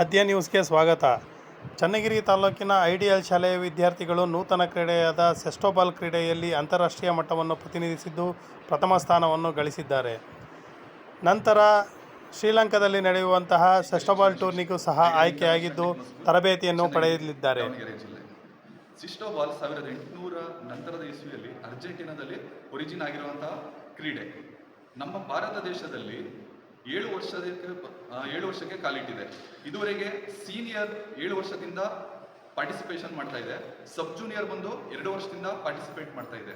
ಆದ್ಯ ನ್ಯೂಸ್ಗೆ ಸ್ವಾಗತ. ಚನ್ನಗಿರಿ ತಾಲೂಕಿನ ಐಡಿಯಲ್ ಶಾಲೆಯ ವಿದ್ಯಾರ್ಥಿಗಳು ನೂತನ ಕ್ರೀಡೆಯಾದ ಸೆಸ್ಟೋಬಾಲ್ ಕ್ರೀಡೆಯಲ್ಲಿ ಅಂತಾರಾಷ್ಟ್ರೀಯ ಮಟ್ಟವನ್ನು ಪ್ರತಿನಿಧಿಸಿದ್ದು ಪ್ರಥಮ ಸ್ಥಾನವನ್ನು ಗಳಿಸಿದ್ದಾರೆ. ನಂತರ ಶ್ರೀಲಂಕಾದಲ್ಲಿ ನಡೆಯುವಂತಹ ಸೆಸ್ಟೋಬಾಲ್ ಟೂರ್ನಿಗೂ ಸಹ ಆಯ್ಕೆಯಾಗಿದ್ದು ತರಬೇತಿಯನ್ನು ಪಡೆಯಲಿದ್ದಾರೆ. ಸಿಸ್ಟೋಬಾಲ್ ಸಾವಿರದ ನಂತರದ ಇಸ್ವಿಯಲ್ಲಿ ಒರಿಜಿನ್ ಆಗಿರುವಂತಹ ಕ್ರೀಡೆ. ನಮ್ಮ ಭಾರತ ದೇಶದಲ್ಲಿ ಏಳು ವರ್ಷದಕ್ಕೆ ಆ, ಏಳು ವರ್ಷಕ್ಕೆ ಕಾಲಿಟ್ಟಿದೆ ಇದುವರೆಗೆ ಸೀನಿಯರ್ ಏಳು ವರ್ಷದಿಂದ ಪಾರ್ಟಿಸಿಪೇಷನ್ ಮಾಡ್ತಾ ಇದೆ. ಸಬ್ ಜೂನಿಯರ್ ಬಂದು ಎರಡು ವರ್ಷದಿಂದ ಪಾರ್ಟಿಸಿಪೇಟ್ ಮಾಡ್ತಾ ಇದೆ.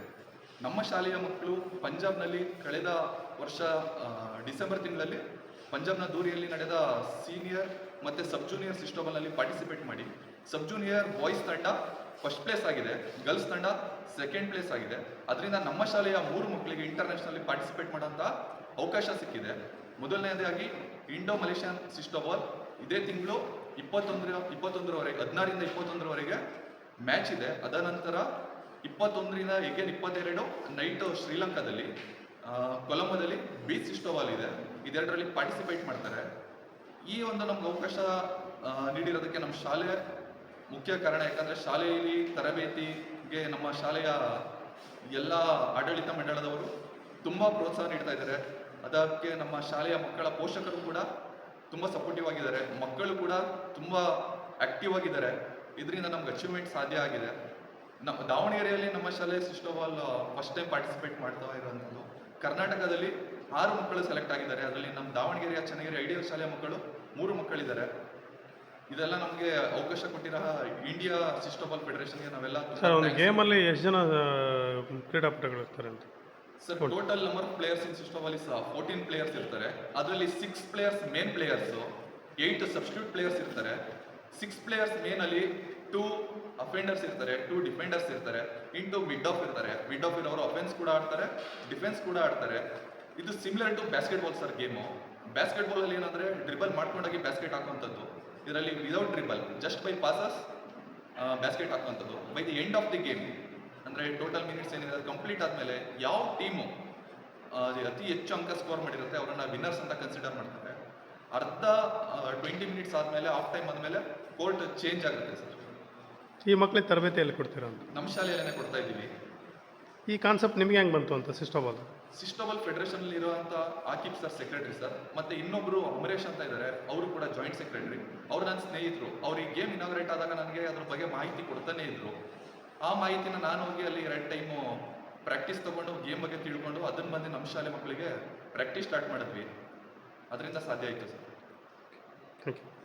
ನಮ್ಮ ಶಾಲೆಯ ಮಕ್ಕಳು ಪಂಜಾಬ್ನಲ್ಲಿ ಕಳೆದ ವರ್ಷ ಡಿಸೆಂಬರ್ ತಿಂಗಳಲ್ಲಿ ಪಂಜಾಬ್ನ ದೂರಿಯಲ್ಲಿ ನಡೆದ ಸೀನಿಯರ್ ಮತ್ತು ಸಬ್ ಜೂನಿಯರ್ ಸಿಸ್ಟಮಲ್ಲಿ ಪಾರ್ಟಿಸಿಪೇಟ್ ಮಾಡಿ. ಸಬ್ ಜೂನಿಯರ್ ಬಾಯ್ಸ್ ತಂಡ ಫಸ್ಟ್ ಪ್ಲೇಸ್ ಆಗಿದೆ. ಗರ್ಲ್ಸ್ ತಂಡ ಸೆಕೆಂಡ್ ಪ್ಲೇಸ್ ಆಗಿದೆ. ಅದರಿಂದ ನಮ್ಮ ಶಾಲೆಯ ಮೂರು ಮಕ್ಕಳಿಗೆ ಇಂಟರ್ನ್ಯಾಷನಲ್ಲಿ ಪಾರ್ಟಿಸಿಪೇಟ್ ಮಾಡೋಂಥ ಅವಕಾಶ ಸಿಕ್ಕಿದೆ. ಮೊದಲನೇದಾಗಿ ಇಂಡೋ ಮಲೇಷಿಯನ್ ಸಿಸ್ಟೋಬಾಲ್ ಇದೇ ತಿಂಗಳು ಇಪ್ಪತ್ತೊಂದರ ಇಪ್ಪತ್ತೊಂದರವರೆಗೆ ಹದಿನಾರಿಂದ ಇಪ್ಪತ್ತೊಂದರವರೆಗೆ ಮ್ಯಾಚ್ ಇದೆ. ಅದ ನಂತರ ಇಪ್ಪತ್ತೊಂದರಿಂದ ಎಗೇನ್ ಇಪ್ಪತ್ತೆರಡು, ನೈಟ್ ಶ್ರೀಲಂಕಾದಲ್ಲಿ ಕೊಲಂಬೋದಲ್ಲಿ ಬೀಚ್ ಸಿಸ್ಟೋಬಾಲ್ ಇದೆ. ಇದೆರಡರಲ್ಲಿ ಪಾರ್ಟಿಸಿಪೇಟ್ ಮಾಡ್ತಾರೆ. ಈ ಒಂದು ನಮ್ಗೆ ಅವಕಾಶ ನೀಡಿರೋದಕ್ಕೆ ನಮ್ಮ ಶಾಲೆ ಮುಖ್ಯ ಕಾರಣ. ಯಾಕಂದ್ರೆ ಶಾಲೆಯಲ್ಲಿ ತರಬೇತಿಗೆ ನಮ್ಮ ಶಾಲೆಯ ಎಲ್ಲ ಆಡಳಿತ ಮಂಡಳದವರು ತುಂಬಾ ಪ್ರೋತ್ಸಾಹ ನೀಡ್ತಾ ಇದ್ದಾರೆ. ಅದಕ್ಕೆ ನಮ್ಮ ಶಾಲೆಯ ಮಕ್ಕಳ ಪೋಷಕರು ಕೂಡ ತುಂಬ ಸಪೋರ್ಟಿವ್ ಆಗಿದ್ದಾರೆ. ಮಕ್ಕಳು ಕೂಡ ತುಂಬ ಆಕ್ಟಿವ್ ಆಗಿದ್ದಾರೆ. ಇದರಿಂದ ನಮ್ಗೆ ಅಚೀವ್ಮೆಂಟ್ ಸಾಧ್ಯ ಆಗಿದೆ. ನಮ್ಮ ದಾವಣಗೆರೆಯಲ್ಲಿ ನಮ್ಮ ಶಾಲೆ ಸಿಸ್ಟೋಬಾಲ್ ಫಸ್ಟ್ ಟೈಮ್ ಪಾರ್ಟಿಸಿಪೇಟ್ ಮಾಡ್ತಾ ಇರುವಂಥದ್ದು ಕರ್ನಾಟಕದಲ್ಲಿ ಆರು ಮಕ್ಕಳು ಸೆಲೆಕ್ಟ್ ಆಗಿದ್ದಾರೆ. ಅದರಲ್ಲಿ ನಮ್ಮ ದಾವಣಗೆರೆಯ ಚೆನ್ನಾಗಿರೋ ಐಡಿಯಲ್ ಶಾಲೆಯ ಮಕ್ಕಳು ಮೂರು ಮಕ್ಕಳಿದ್ದಾರೆ. ಇದೆಲ್ಲ ನಮಗೆ ಅವಕಾಶ ಕೊಟ್ಟಿರೋ ಇಂಡಿಯಾ ಸಿಸ್ಟೋಬಾಲ್ ಫೆಡರೇಷನ್ಗೆ ನಾವೆಲ್ಲ ಸರ್ ಒಂದು ಗೇಮಲ್ಲಿ ಎಷ್ಟು ಜನ ಕ್ರೀಡಾಪಟುಗಳು ಇರ್ತಾರೆ ಅಂತ? Sir total number of players in ಅಲ್ಲಿ ಸಹ ಫೋರ್ಟೀನ್ ಪ್ಲೇಯರ್ಸ್ ಇರ್ತಾರೆ. ಅದರಲ್ಲಿ six players main players eight substitute players ಇರ್ತಾರೆ. ಸಿಕ್ಸ್ ಪ್ಲೇಯರ್ಸ್ ಮೇನ್ ಅಲ್ಲಿ ಟೂ ಅಫೆಂಡರ್ಸ್ ಇರ್ತಾರೆ ಟೂ ಡಿಫೆಂಡರ್ಸ್ ಇರ್ತಾರೆ ಇಂಟು ಮಿಡ್ ಆಫ್ ಇರ್ತಾರೆ. ಮಿಡ್ ಆಫ್ ಇರೋರು ಅಫೆನ್ಸ್ ಕೂಡ ಆಡ್ತಾರೆ ಡಿಫೆನ್ಸ್ ಕೂಡ ಆಡ್ತಾರೆ. ಇದು similar to basketball sir game basket ಅಲ್ಲಿ ಏನಂದ್ರೆ ಡ್ರಿಬಲ್ ಮಾಡ್ಕೊಂಡೋಗಿ ಬ್ಯಾಸ್ಕೆಟ್ ಹಾಕುವಂಥದ್ದು. ಇದರಲ್ಲಿ without dribble just by passes basket ಹಾಕುವಂಥದ್ದು. By the end of the game ಅಂದರೆ ಟೋಟಲ್ ಮಿನಿಟ್ಸ್ ಏನಿದೆ ಕಂಪ್ಲೀಟ್ ಆದಮೇಲೆ ಯಾವ ಟೀಮು ಅತಿ ಹೆಚ್ಚು ಅಂಕ ಸ್ಕೋರ್ ಮಾಡಿರುತ್ತೆ ಅವರನ್ನ ವಿನ್ನರ್ಸ್ ಅಂತ ಕನ್ಸಿಡರ್ ಮಾಡ್ತಾರೆ. ಅರ್ಧ ಟ್ವೆಂಟಿ ಮಿನಿಟ್ಸ್ ಆದಮೇಲೆ ಆಫ್ ಟೈಮ್ ಆದಮೇಲೆ ಕೋರ್ಟ್ ಚೇಂಜ್ ಆಗುತ್ತೆ ಸರ್. ಈ ಮಕ್ಕಳಿಗೆ ತರಬೇತಿ ಎಲ್ಲಿ ಕೊಡ್ತೀರಾ ಅಂತ? ನಮ್ಮ ಶಾಲೆಯಲ್ಲೇ ಕೊಡ್ತಾ ಇದ್ದೀವಿ. ಈ ಕಾನ್ಸೆಪ್ಟ್ ನಿಮಗೆ ಹೆಂಗೆ ಬಂತು ಅಂತ ಸಿಸ್ಟೋಬಾಲ್ ಸಿಸ್ಟೋಬಲ್ ಫೆಡರೇಷನ್ ಇರುವಂಥ ಆಕಿಬ್ ಸರ್ ಸೆಕ್ರೆಟರಿ ಸರ್ ಮತ್ತೆ ಇನ್ನೊಬ್ರು ಅಮರೇಶ್ ಅಂತ ಇದ್ದಾರೆ ಅವರು ಕೂಡ ಜಾಯಿಂಟ್ ಸೆಕ್ರೆಟರಿ ಅವ್ರು ನನ್ನ ಸ್ನೇಹಿತರು. ಅವ್ರು ಈ ಗೇಮ್ ಇನಾಗ್ರೇಟ್ ಆದಾಗ ನನಗೆ ಅದ್ರ ಬಗ್ಗೆ ಮಾಹಿತಿ ಕೊಡ್ತಾನೆ ಇದ್ರು. ಆ ಮಾಹಿತಿನ ನಾನು ಹೋಗಿ ಅಲ್ಲಿ ಎರಡು ಟೈಮು ಪ್ರಾಕ್ಟೀಸ್ ತೊಗೊಂಡು ಗೇಮ್ ಬಗ್ಗೆ ತಿಳ್ಕೊಂಡು ಅದನ್ನ ಬಂದು ನಮ್ಮ ಶಾಲೆ ಮಕ್ಕಳಿಗೆ ಪ್ರಾಕ್ಟೀಸ್ ಸ್ಟಾರ್ಟ್ ಮಾಡಿದ್ವಿ. ಅದರಿಂದ ಸಾಧ್ಯ ಆಯಿತು ಸರ್.